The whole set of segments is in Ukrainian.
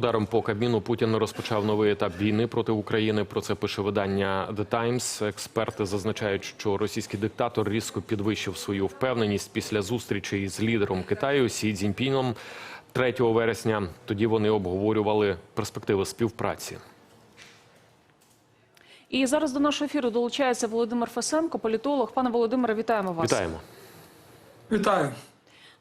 Ударом по Кабміну Путін розпочав новий етап війни проти України. Про це пише видання The Times. Експерти зазначають, що російський диктатор різко підвищив свою впевненість після зустрічі із лідером Китаю Сі Цзіньпіном 3 вересня. Тоді вони обговорювали перспективи співпраці. І зараз до нашого ефіру долучається Володимир Фесенко, політолог. Пане Володимире, вітаємо вас. Вітаємо. Вітаю.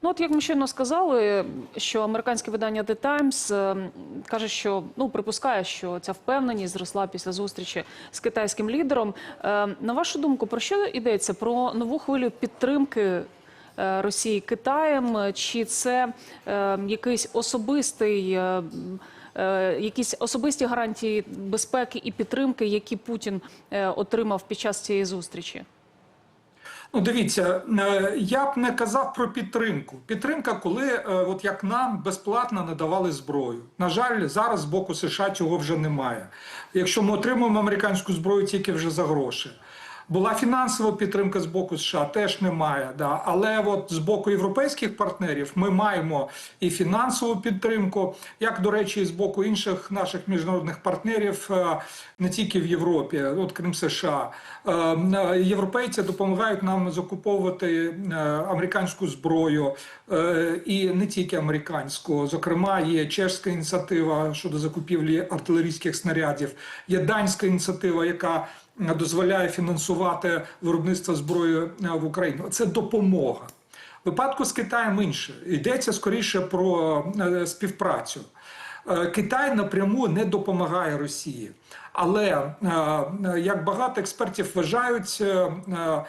Ну, от як ми щойно сказали, що американське видання The Times е, каже, що ну припускає, що ця впевненість зросла після зустрічі з китайським лідером. Е, на вашу думку, про що йдеться? Про нову хвилю підтримки е, Росії Китаєм? Чи це якийсь особистий? Якісь особисті гарантії безпеки і підтримки, які Путін отримав під час цієї зустрічі? Ну, дивіться, е, я б не казав про підтримку. Підтримка, коли, е, от як нам безплатно надавали зброю. На жаль, зараз з боку США цього вже немає. Якщо ми отримуємо американську зброю тільки вже за гроші. Була фінансова підтримка з боку США, теж немає. Да. Але от з боку європейських партнерів ми маємо і фінансову підтримку, як, до речі, і з боку інших наших міжнародних партнерів, е, не тільки в Європі, от крім США. Е, е, Європейці допомагають нам закуповувати американську зброю і не тільки американську. Зокрема, є чешська ініціатива щодо закупівлі артилерійських снарядів, є данська ініціатива, яка дозволяє фінансувати виробництво зброї е, в Україні. Це допомога. В випадку з Китаєм інше йдеться скоріше про е, співпрацю. Е, Китай напряму не допомагає Росії, але е, е, як багато експертів вважають. е, е,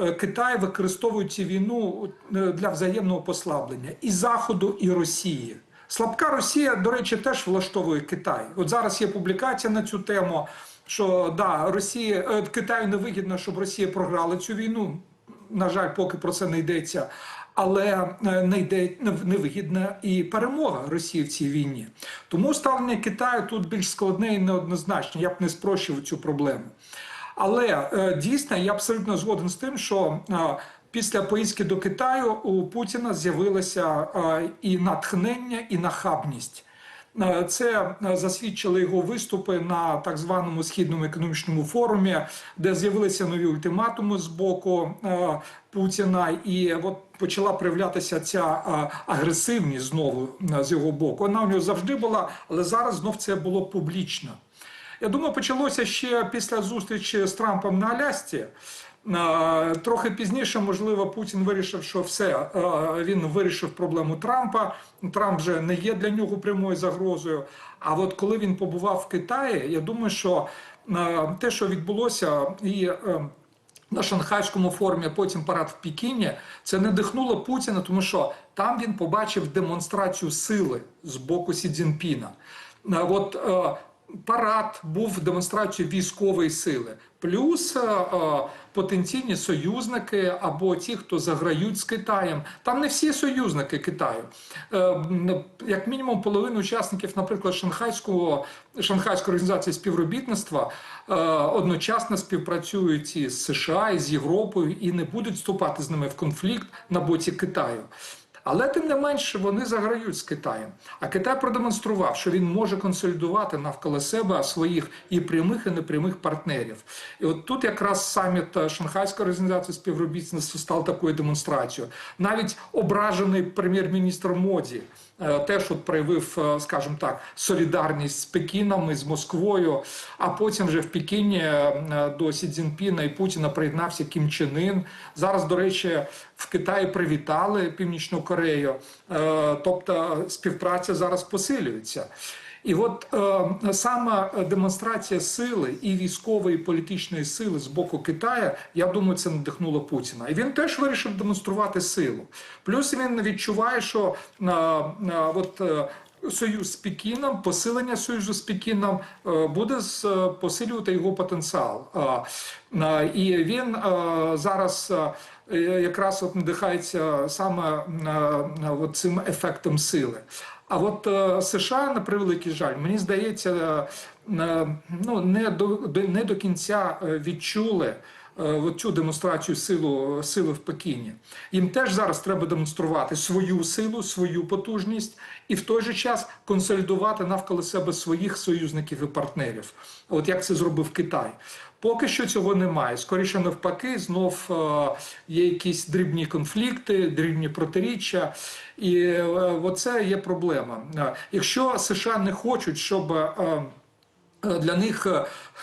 е, Китай використовує цю війну е, для взаємного послаблення і Заходу, і Росії. Слабка Росія, до речі, теж влаштовує Китай. От зараз є публікація на цю тему, що да, Росія е, Китаю не вигідно, щоб Росія програла цю війну. На жаль, поки про це не йдеться. Але е, не йде невигідна і перемога Росії в цій війні. Тому ставлення Китаю тут більш складне і неоднозначне. Я б не спрощував цю проблему. Але е, дійсно я абсолютно згоден з тим, що після поїздки до Китаю у Путіна з'явилося і натхнення, і нахабність. Е, Це е, засвідчили його виступи на так званому східному економічному форумі, де з'явилися нові ультиматуми з боку е, Путіна, і от почала проявлятися ця агресивність знову з його боку. Вона у нього завжди була, але зараз знов це було публічно. Я думаю, почалося ще після зустрічі з Трампом на Алясці. Трохи пізніше, можливо, Путін вирішив, що все він вирішив проблему Трампа. Трамп вже не є для нього прямою загрозою. А от коли він побував в Китаї, я думаю, що те, що відбулося, і е, на Шанхайському форумі, потім парад в Пекіні, це не дихнуло Путіна, тому що там він побачив демонстрацію сили з боку Сі Цзіньпіна. От е, парад був демонстрацією військової сили, плюс е, е, потенційні союзники або ті, хто заграють з Китаєм. Там не всі союзники Китаю. Е, Як мінімум, половина учасників, наприклад, Шанхайського Шанхайської організації співробітництва одночасно співпрацюють із США і з Європою і не будуть вступати з ними в конфлікт на боці Китаю. Але тим не менше вони заграють з Китаєм. А Китай продемонстрував, що він може консолідувати навколо себе своїх і прямих, і непрямих партнерів. І от тут якраз саміт е, Шанхайської організації співробітництва став такою демонстрацією. Навіть ображений прем'єр-міністр Моді теж от проявив, е, скажімо так, солідарність з Пекіном і з Москвою. А потім вже в Пекіні е, до Сі Цзіньпіна і Путіна приєднався Кім Чен Ін. Зараз, до речі, в Китаї привітали Північну Корею. Е, Тобто співпраця зараз посилюється. І от е, саме демонстрація сили і військової, і політичної сили з боку Китаю, я думаю, це надихнуло Путіна. І він теж вирішив демонструвати силу. Плюс він відчуває, що е, е, от. е, Союз з Пекіном, посилення союзу з Пекіном е, буде е, посилювати його потенціал. Е, І він зараз якраз от надихається саме от цим ефектом сили. А от США, на превеликий жаль, мені здається, ну не до не до кінця відчули. Е, цю демонстрацію силу, сили в Пекіні. Їм теж зараз треба демонструвати свою силу, свою потужність і в той же час консолідувати навколо себе своїх союзників і партнерів. От як це зробив Китай. Поки що цього немає. Скоріше навпаки, знов е, є якісь дрібні конфлікти, дрібні протиріччя, і е, оце є проблема. Е, Якщо США не хочуть, щоб е, для них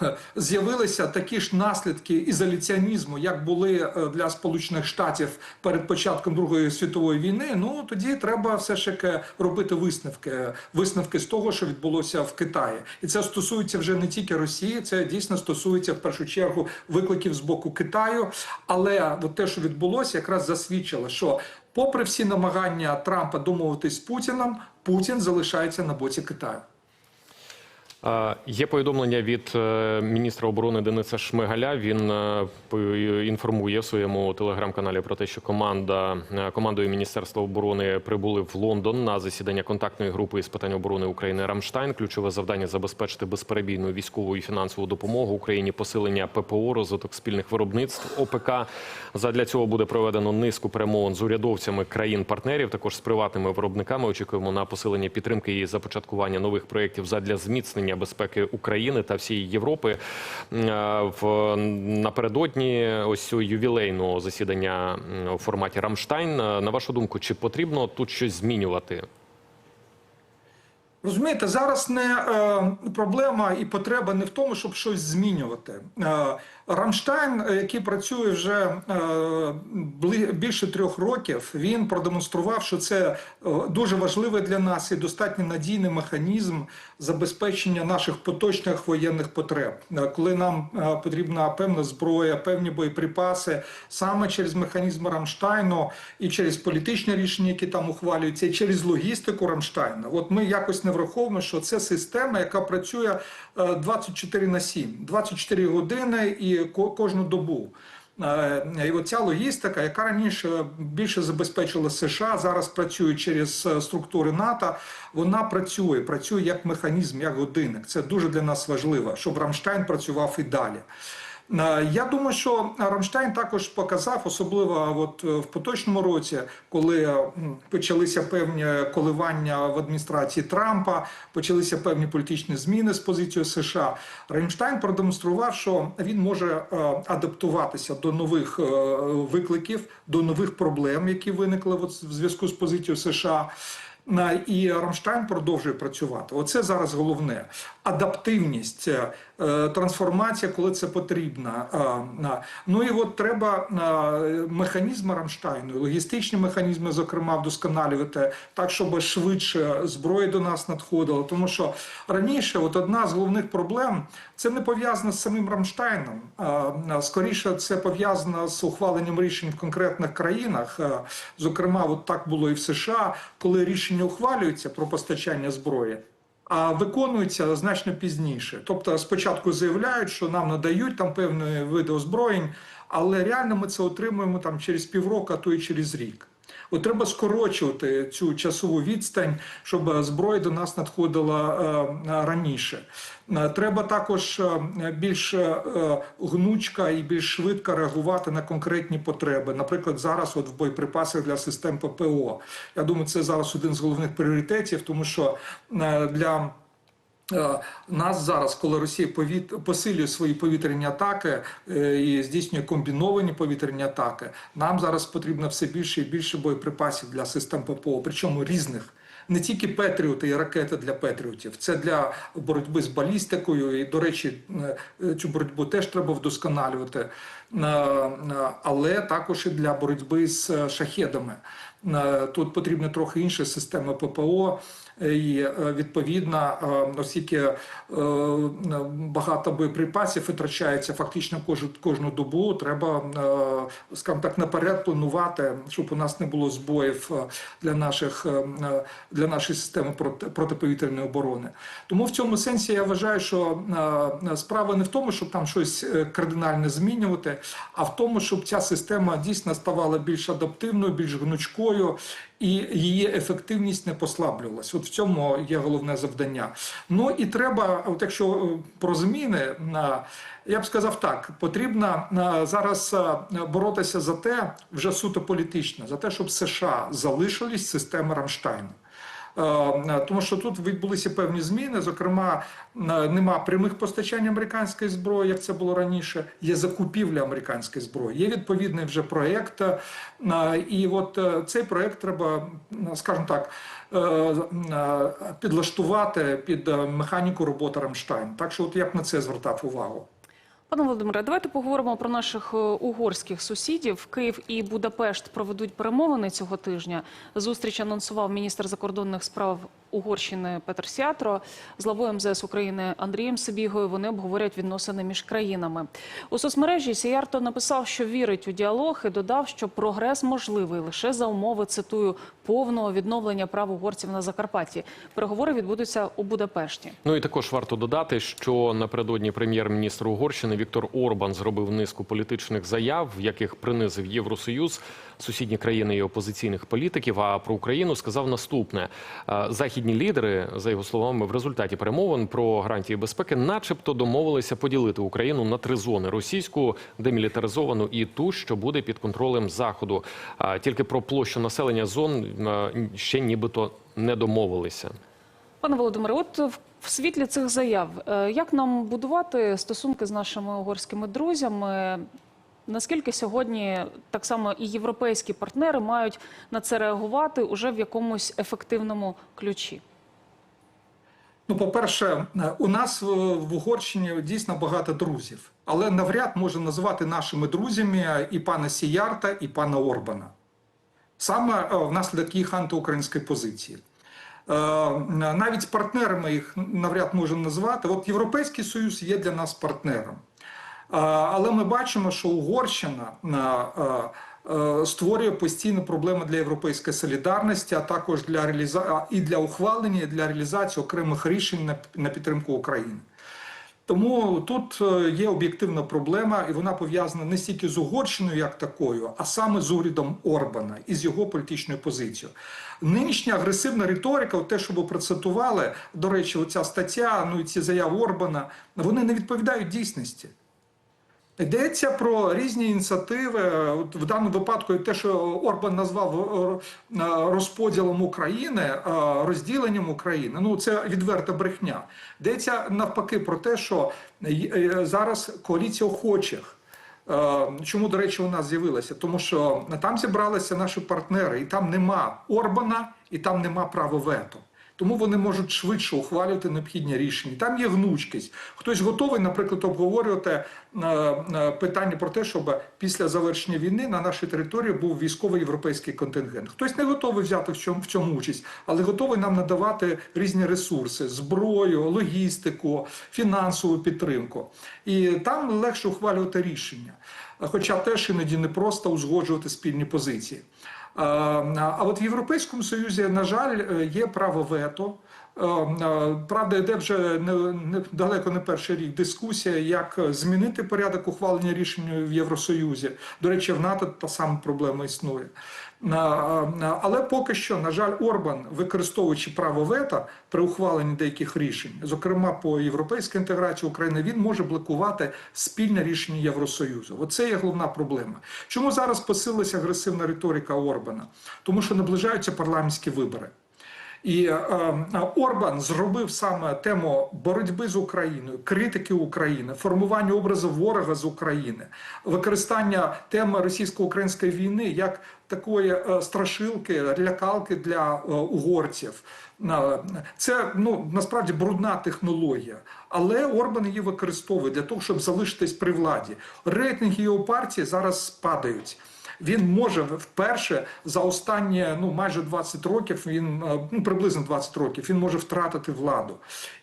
е, з'явилися такі ж наслідки ізоляціонізму, як були е, для Сполучених Штатів перед початком Другої світової війни. Ну тоді треба все ж таки робити висновки, висновки з того, що відбулося в Китаї, і це стосується вже не тільки Росії, це дійсно стосується в першу чергу викликів з боку Китаю. Але от те, що відбулося, якраз засвідчило, що попри всі намагання Трампа домовитись з Путіном, Путін залишається на боці Китаю. Є повідомлення від е, міністра оборони Дениса Шмигаля. Він е, інформує в своєму телеграм-каналі про те, що команда е, командою Міністерства оборони прибули в Лондон на засідання контактної групи з питань оборони України Рамштайн. Ключове завдання забезпечити безперебійну військову і фінансову допомогу Україні, посилення ППО, розвиток спільних виробництв ОПК. Задля цього буде проведено низку перемовин з урядовцями країн-партнерів, також з приватними виробниками. Очікуємо на посилення підтримки і започаткування нових проєктів задля зміцнення безпеки України та всієї Європи. Е, В напередодні ось цього ювілейного засідання у форматі Рамштайн. е, На вашу думку, чи потрібно тут щось змінювати? Розумієте, зараз не е, проблема і потреба не в тому, щоб щось змінювати. Е, Рамштайн, е, який працює вже е, більше трьох років, він продемонстрував, що це е, дуже важливий для нас і достатньо надійний механізм забезпечення наших поточних воєнних потреб. Коли нам потрібна певна зброя, певні боєприпаси, саме через механізм Рамштайну і через політичні рішення, які там ухвалюються, і через логістику Рамштайна. От ми якось не враховуємо, що це система, яка працює е, 24 на 7, 24 години і ко- кожну добу. Е, І оця логістика, яка раніше більше забезпечила США, зараз працює через е, структури НАТО. Вона працює, працює як механізм, як годинник. Це дуже для нас важливо, щоб Рамштайн працював і далі. Е, Я думаю, що Рамштайн також показав, особливо от е, в поточному році, коли е, почалися певні коливання в адміністрації Трампа, почалися певні політичні зміни з позицією США. Рамштайн продемонстрував, що він може адаптуватися до нових викликів, до нових проблем, які виникли в зв'язку з позицією США. І Рамштайн продовжує працювати. Оце зараз головне. Адаптивність, е, е, трансформація, коли це потрібно. Е, Ну і от треба механізми Рамштайну, логістичні механізми, зокрема, вдосконалювати так, щоб швидше зброя до нас надходила. Тому що раніше, от одна з головних проблем, це не пов'язано з самим Рамштайном. Скоріше, це пов'язано з ухваленням рішень в конкретних країнах. Зокрема, от так було і в США, коли рішення ухвалюються про постачання зброї. А виконуються значно пізніше. Тобто спочатку заявляють, що нам надають там певні види озброєнь, але реально ми це отримуємо там через півроку, а то і через рік. От треба скорочувати цю часову відстань, щоб зброя до нас надходила е, раніше. Е, Треба також е, більш гнучка і більш швидко реагувати на конкретні потреби. Наприклад, зараз от в боєприпасах для систем ППО. Я думаю, це зараз один з головних пріоритетів, тому що для Нас зараз, коли Росія посилює свої повітряні атаки е, і здійснює комбіновані повітряні атаки, нам зараз потрібно все більше і більше боєприпасів для систем ППО, причому різних. Не тільки Петріоти і ракети для Петріотів, це для боротьби з балістикою. І, до речі, е, цю боротьбу теж треба вдосконалювати, Е, е, але також і для боротьби з е, шахедами. Е, Тут потрібна трохи інша система ППО. І е, відповідно, е, оскільки е, багато боєприпасів витрачається фактично кожну, кожну добу, треба, скажімо так, наперед планувати, щоб у нас не було збоїв для наших для нашої системи проти- протиповітряної оборони. Тому в цьому сенсі я вважаю, що справа не в тому, щоб там щось кардинально змінювати, а в тому, щоб ця система дійсно ставала більш адаптивною, більш гнучкою. І її ефективність не послаблювалась. От в цьому є головне завдання. Ну і треба, от якщо е, про зміни, на я б сказав так: потрібно е, зараз е, боротися за те, вже суто політично, за те, щоб США залишились системи Рамштайну. Е, Тому що тут відбулися певні зміни. Зокрема, е, нема прямих постачань американської зброї, як це було раніше. Є закупівля американської зброї. Є відповідний вже проєкт. е, І от е, цей проєкт треба, е, скажімо так, е, е, підлаштувати під е, механіку роботи Рамштайн. Так що, от я на це звертав увагу. Пане Володимире, давайте поговоримо про наших е, угорських сусідів. Київ і Будапешт проведуть перемовини цього тижня. Зустріч анонсував міністр закордонних справ Угорщини Петр Сятро з главою МЗС України Андрієм Сибігою. Вони обговорять відносини між країнами. У соцмережі Сіярто написав, що вірить у діалог і додав, що прогрес можливий лише за умови цитую повного відновлення прав угорців на Закарпатті. Переговори відбудуться у Будапешті. Ну і також варто додати, що напередодні прем'єр-міністр Угорщини Віктор Орбан зробив низку політичних заяв, в яких принизив Євросоюз, сусідні країни і опозиційних політиків. А про Україну сказав наступне: Е, західні лідери, за його словами, в результаті перемовин про гарантії безпеки, начебто, домовилися поділити Україну на три зони: російську, демілітаризовану і ту, що буде під контролем заходу. Тільки про площу населення зон е, ще нібито не домовилися. Пане Володимире, от в- в світлі цих заяв, е, як нам будувати стосунки з нашими угорськими друзями? Наскільки сьогодні так само і європейські партнери мають на це реагувати уже в якомусь ефективному ключі? Ну, по-перше, у нас в Угорщині дійсно багато друзів, але навряд може називати нашими друзями і пана Сіярта, і пана Орбана. Саме е, внаслідок їх антиукраїнської позиції. Е, Навіть партнерами їх навряд можемо назвати. От Європейський Союз є для нас партнером. Е, Але ми бачимо, що Угорщина е, е, створює постійні проблеми для європейської солідарності, а також для реаліза... і для ухвалення, і для реалізації окремих рішень на, підтримку України. Тому тут є об'єктивна проблема, і вона пов'язана не стільки з Угорщиною як такою, а саме з урядом Орбана і з його політичною позицією. Нинішня агресивна риторика, те, що ви процитували, до речі, оця стаття, ну і ці заяви Орбана, вони не відповідають дійсності. Йдеться про різні ініціативи. От в даному випадку те, що Орбан назвав е, е, розподілом України, е, розділенням України. Ну це відверта брехня. Йдеться навпаки про те, що зараз коаліція охочих. Чому, до речі, у нас з'явилася? Тому що там зібралися наші партнери, і там нема Орбана, і там нема права вето. Тому вони можуть швидше ухвалювати необхідні рішення. Там є гнучкість. Хтось готовий, наприклад, обговорювати е, е, питання про те, щоб після завершення війни на нашій території був військовий європейський контингент. Хтось не готовий взяти в цьому, в цьому участь, але готовий нам надавати різні ресурси: зброю, логістику, фінансову підтримку. І там легше ухвалювати рішення. Хоча теж іноді не просто узгоджувати спільні позиції. А, А от в Європейському Союзі, на жаль, е, є право вето. Е, е, Правда, йде вже не, не далеко не перший рік дискусія, як змінити порядок ухвалення рішень в Євросоюзі. До речі, в НАТО та сама проблема існує. Е, е, Але поки що, на жаль, Орбан, використовуючи право вето при ухваленні деяких рішень, зокрема по європейській інтеграції України, він може блокувати спільне рішення Євросоюзу. Оце є головна проблема. Чому зараз посилилася агресивна риторика Орбана? Тому що наближаються парламентські вибори. І е, е, Орбан зробив саме тему боротьби з Україною, критики України, формування образу ворога з України, використання теми російсько-української війни як такої е, страшилки, лякалки для угорців. Це ну насправді брудна технологія, але Орбан її використовує для того, щоб залишитись при владі. Рейтинги його партії зараз падають. Він може вперше за останні ну майже 20 років. Він е, ну приблизно 20 років. Він може втратити владу,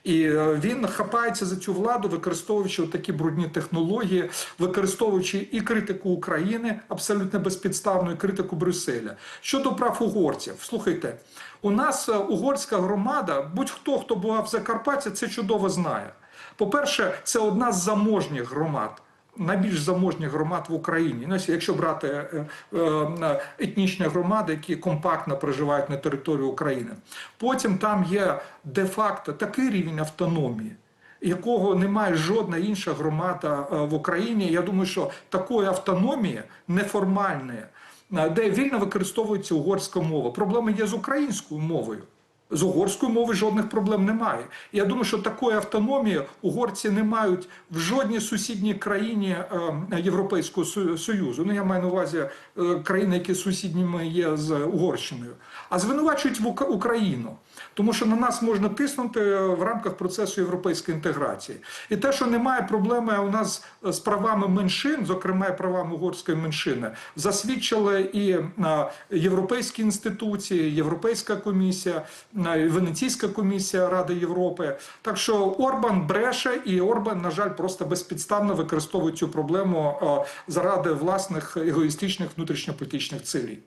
і е, він хапається за цю владу, використовуючи такі брудні технології, використовуючи і критику України абсолютно безпідставну, і критику Брюсселя. Щодо прав угорців, слухайте, у нас е, угорська громада, будь-хто хто був в Закарпатті, це чудово знає. По перше, це одна з заможніх громад. Найбільш заможних громад в Україні. Ну, якщо брати е, е, етнічні громади, які компактно проживають на території України. Потім там є де-факто такий рівень автономії. Якого немає жодна інша громада е, в Україні. Я думаю, що такої автономії неформальної, е, де вільно використовується угорська мова. Проблеми є з українською мовою. З угорською мови жодних проблем немає. Я думаю, що такої автономії угорці не мають в жодній сусідній країні е, Європейського Союзу. Ну я маю на увазі е, країни, які сусідніми є з Угорщиною, а звинувачують в Україну. Тому що на нас можна тиснути в рамках процесу європейської інтеграції. І те, що немає проблеми у нас з правами меншин, зокрема і правами угорської меншини, засвідчили і е, європейські інституції, Європейська комісія, е, Венеційська комісія Ради Європи. Так що Орбан бреше, і Орбан, на жаль, просто безпідставно використовує цю проблему е, заради власних егоїстичних внутрішньополітичних цілей.